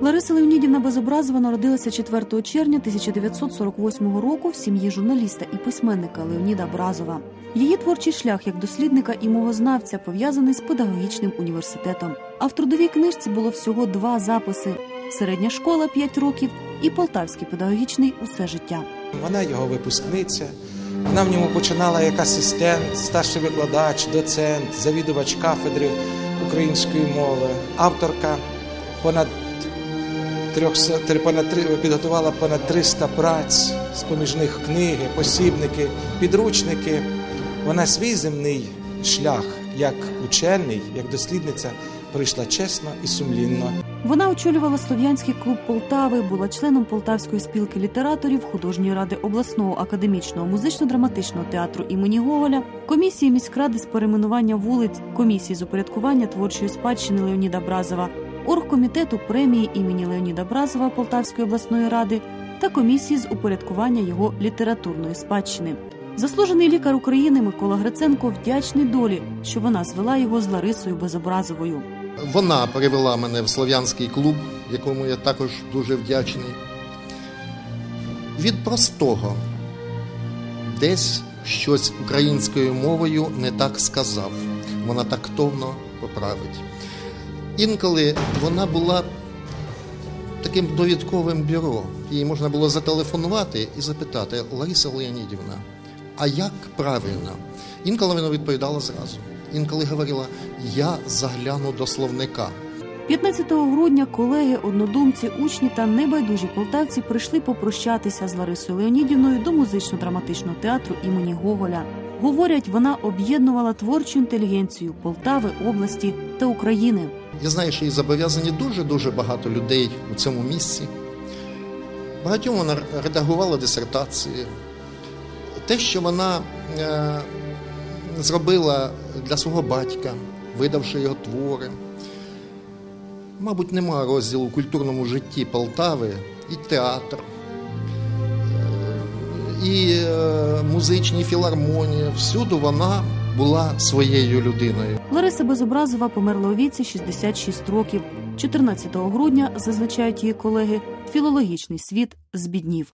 Лариса Леонідівна Безобразова народилася 4 червня 1948 року в сім'ї журналіста і письменника Леоніда Бразова. Її творчий шлях як дослідника і мовознавця пов'язаний з педагогічним університетом. А в трудовій книжці було всього два записи: середня школа 5 років і полтавський педагогічний усе життя. Вона його випускниця. Вона в ньому починала як асистент, старший викладач, доцент, завідувач кафедри української мови, авторка понад підготувала понад 300 праць, з поміж них книги, посібники, підручники. Вона свій земний шлях як учений, як дослідниця пройшла чесно і сумлінно. Вона очолювала Слов'янський клуб Полтави, була членом Полтавської спілки літераторів, художньої ради обласного академічного музично-драматичного театру імені Гоголя, комісії міськради з перейменування вулиць, комісії з упорядкування творчої спадщини Леоніда Бразова, оргкомітету премії імені Леоніда Бразова Полтавської обласної ради та комісії з упорядкування його літературної спадщини. Заслужений лікар України Микола Гриценко вдячний долі, що вона звела його з Ларисою Безобразовою. Вона привела мене в слов'янський клуб, якому я також дуже вдячний. Від простого десь щось українською мовою не так сказав. Вона тактовно поправить. Інколи вона була таким довідковим бюро. Їй можна було зателефонувати і запитати Лариса Леонідівна, а як правильно? Інколи вона відповідала зразу. Інколи говорила, я загляну до словника. 15 грудня колеги, однодумці, учні та небайдужі полтавці прийшли попрощатися з Ларисою Леонідівною до музично-драматичного театру імені Гоголя. Говорять, вона об'єднувала творчу інтелігенцію Полтави, області та України. Я знаю, що їй зобов'язані дуже-дуже багато людей у цьому місці. Багатьом вона редагувала дисертації. Те, що вона е, зробила для свого батька, видавши його твори. Мабуть, немає розділу у культурному житті Полтави і театр, і е, музичні філармонії. Всюди вона була своєю людиною. Лариса Безобразова померла у віці 66 років. 14 грудня, зазначають її колеги, філологічний світ збіднів.